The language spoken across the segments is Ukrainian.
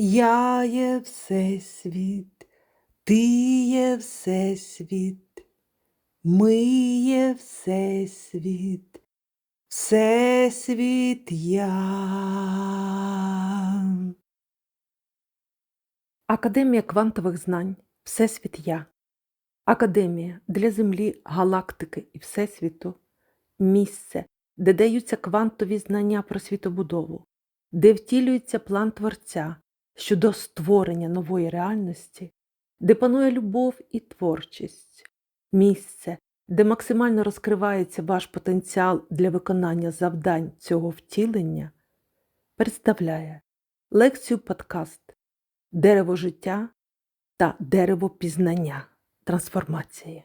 Я є Всесвіт, ти є Всесвіт, ми є Всесвіт, Всесвіт я. Академія квантових знань Всесвіт Я. Академія для Землі, галактики і Всесвіту місце, де даються квантові знання про світобудову, де втілюється план Творця щодо створення нової реальності, де панує любов і творчість, місце, де максимально розкривається ваш потенціал для виконання завдань цього втілення, представляє лекцію подкаст. Дерево життя та дерево пізнання. Трансформації.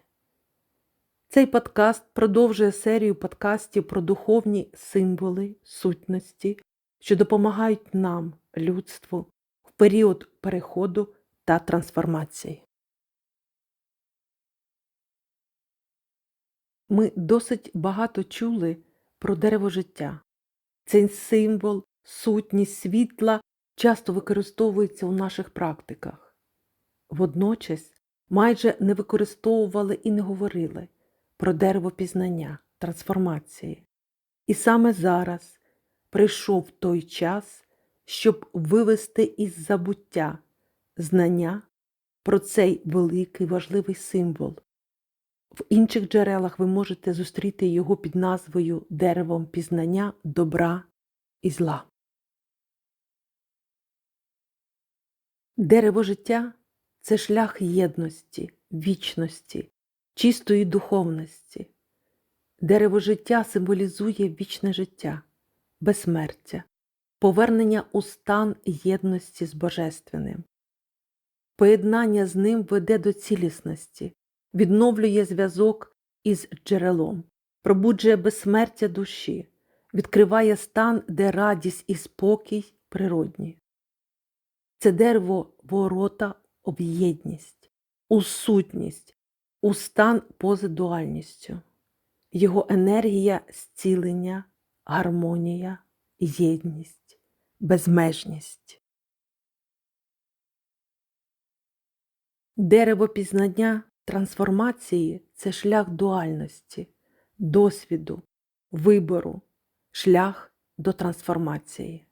Цей подкаст продовжує серію подкастів про духовні символи, сутності, що допомагають нам, людству, період переходу та трансформації. Ми досить багато чули про дерево життя. Цей символ, сутність світла часто використовується у наших практиках. Водночас майже не використовували і не говорили про дерево пізнання, трансформації. І саме зараз прийшов той час, щоб вивести із забуття знання про цей великий важливий символ. В інших джерелах ви можете зустріти його під назвою Деревом пізнання добра і зла. Дерево життя це шлях єдності, вічності, чистої духовності. Дерево життя символізує вічне життя, безсмертя, повернення у стан єдності з Божественним. Поєднання з ним веде до цілісності, відновлює зв'язок із джерелом, пробуджує безсмертя душі, відкриває стан, де радість і спокій природні. Це дерево ворота в єдність, у сутність, у стан поза дуальністю. Його енергія зцілення, гармонія, єдність, безмежність. Дерево пізнання трансформації це шлях дуальності, досвіду, вибору, шлях до трансформації.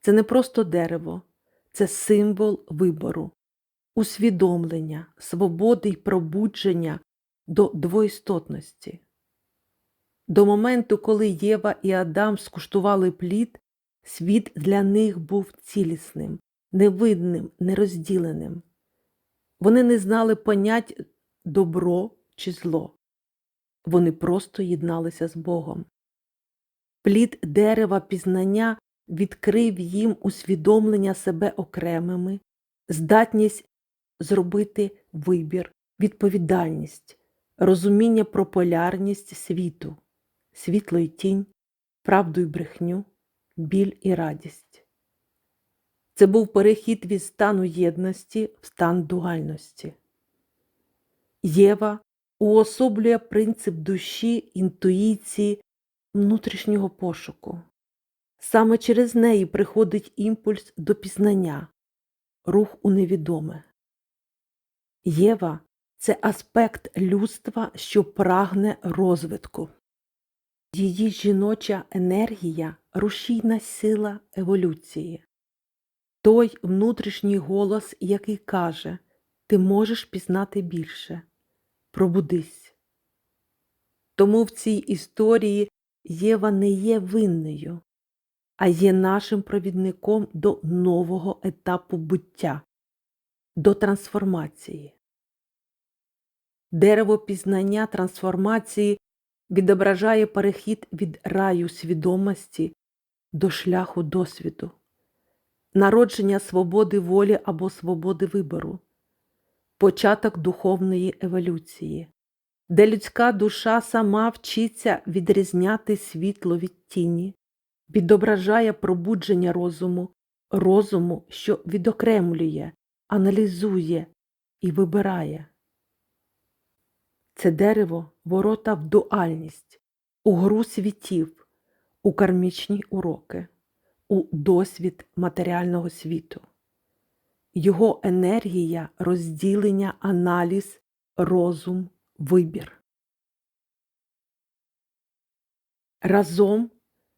Це не просто дерево, це символ вибору, усвідомлення, свободи й пробудження до двоістотності. До моменту, коли Єва і Адам скуштували плід, світ для них був цілісним, невидним, нерозділеним. Вони не знали понять добро чи зло. Вони просто єдналися з Богом. Плід дерева пізнання відкрив їм усвідомлення себе окремими, здатність зробити вибір, відповідальність, розуміння про полярність світу, світло і тінь, правду і брехню, біль і радість. Це був перехід від стану єдності в стан дуальності. Єва уособлює принцип душі, інтуїції, внутрішнього пошуку. Саме через неї приходить імпульс до пізнання, рух у невідоме. Єва це аспект людства, що прагне розвитку. Її жіноча енергія рушійна сила еволюції, той внутрішній голос, який каже Ти можеш пізнати більше. Пробудись. Тому в цій історії Єва не є винною, а є нашим провідником до нового етапу буття, до трансформації. Дерево пізнання трансформації відображає перехід від раю свідомості до шляху досвіду, народження свободи волі або свободи вибору, початок духовної еволюції, де людська душа сама вчиться відрізняти світло від тіні, відображає пробудження розуму, розуму, що відокремлює, аналізує і вибирає. Це дерево ворота в дуальність, у гру світів, у кармічні уроки, у досвід матеріального світу. його енергія, розділення, аналіз, розум, вибір. Разом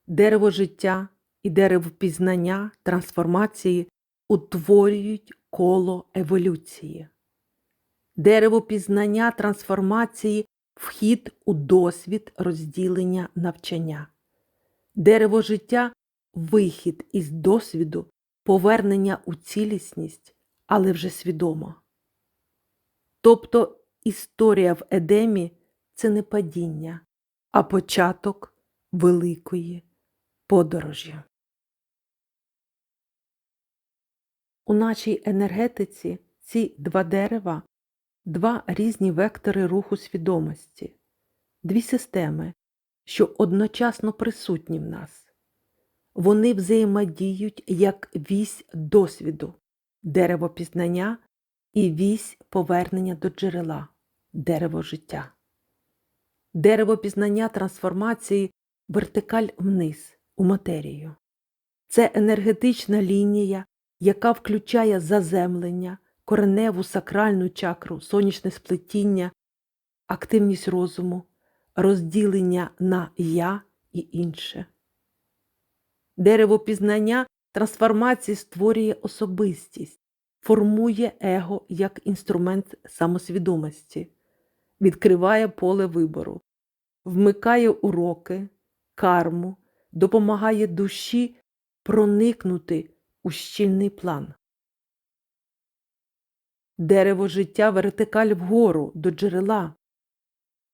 дерево життя і дерево пізнання, трансформації утворюють коло еволюції. Дерево пізнання трансформації вхід у досвід розділення навчання. Дерево життя вихід із досвіду повернення у цілісність, але вже свідомо. Тобто історія в Едемі це не падіння, а початок великої подорожі. У нашій енергетиці ці два дерева два різні вектори руху свідомості, дві системи, що одночасно присутні в нас. Вони взаємодіють як вісь досвіду, дерево пізнання і вісь повернення до джерела, дерево життя. Дерево пізнання трансформації вертикаль вниз у матерію. Це енергетична лінія, яка включає заземлення, кореневу сакральну чакру, сонячне сплетіння, активність розуму, розділення на я і інше. Дерево пізнання трансформації створює особистість, формує его як інструмент самосвідомості, відкриває поле вибору, вмикає уроки, карму, допомагає душі проникнути у щільний план. Дерево життя вертикаль вгору до джерела.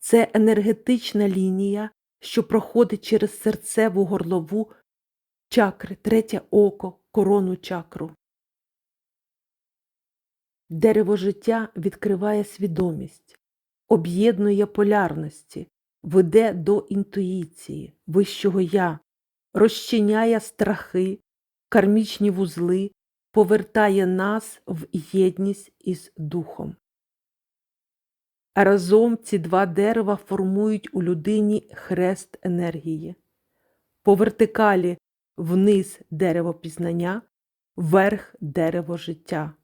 Це енергетична лінія, що проходить через серцеву горлову чакри, третє око, корону чакру. Дерево життя відкриває свідомість, об'єднує полярності, веде до інтуїції, вищого я, розчиняє страхи, кармічні вузли, повертає нас в єдність із духом. Разом ці два дерева формують у людині хрест енергії. По вертикалі вниз дерево пізнання, вверх дерево життя.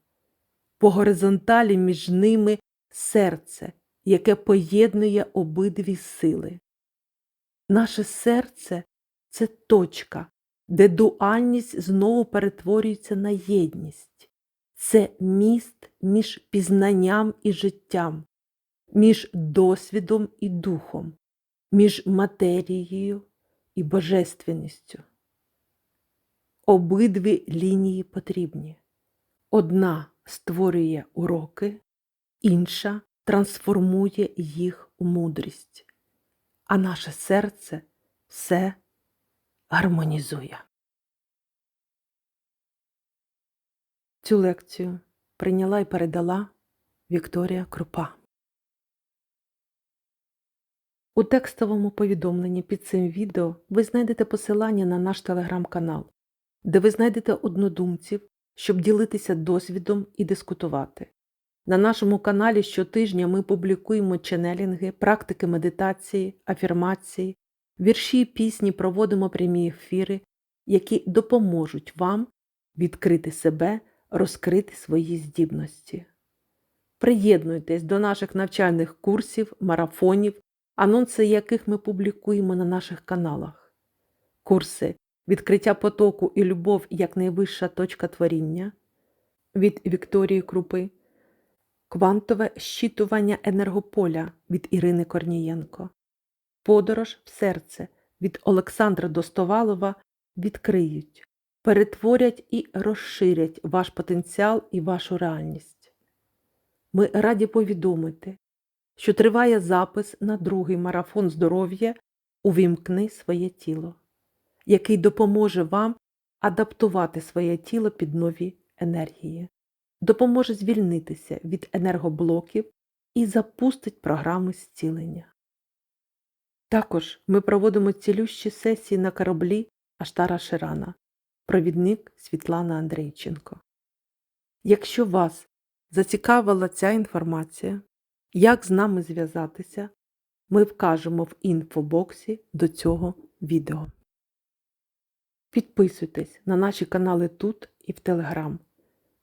По горизонталі між ними серце, яке поєднує обидві сили. Наше серце це точка, де дуальність знову перетворюється на єдність. Це міст між пізнанням і життям, між досвідом і духом, між матерією і божественністю. Обидві лінії потрібні. Одна створює уроки, інша трансформує їх у мудрість, а наше серце все гармонізує. Цю лекцію прийняла і передала Вікторія Крупа. У текстовому повідомленні під цим відео ви знайдете посилання на наш телеграм-канал, де ви знайдете однодумців, щоб ділитися досвідом і дискутувати. На нашому каналі щотижня ми публікуємо ченелінги, практики медитації, афірмації, вірші і пісні проводимо прямі ефіри, які допоможуть вам відкрити себе, розкрити свої здібності. Приєднуйтесь до наших навчальних курсів, марафонів, анонси яких ми публікуємо на наших каналах. Курси Відкриття потоку і любов як найвища точка творіння від Вікторії Крупи, Квантове щитування енергополя від Ірини Корнієнко, Подорож в серце від Олександра Достовалова відкриють, перетворять і розширять ваш потенціал і вашу реальність. Ми раді повідомити, що триває запис на другий марафон здоров'я Увімкни своє тіло який допоможе вам адаптувати своє тіло під нові енергії, допоможе звільнитися від енергоблоків і запустить програми зцілення. Також ми проводимо цілющі сесії на кораблі Аштара Ширана, провідник Світлана Андрейченко. Якщо вас зацікавила ця інформація, як з нами зв'язатися, ми вкажемо в інфобоксі до цього відео. Підписуйтесь на наші канали тут і в Телеграм.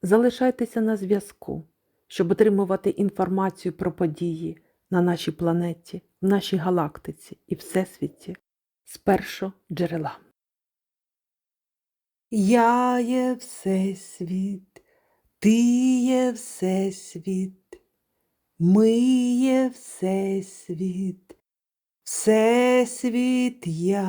Залишайтеся на зв'язку, щоб отримувати інформацію про події на нашій планеті, в нашій галактиці і Всесвіті з першого джерела. Я є Всесвіт, ти є Всесвіт, ми є Всесвіт, Всесвіт я.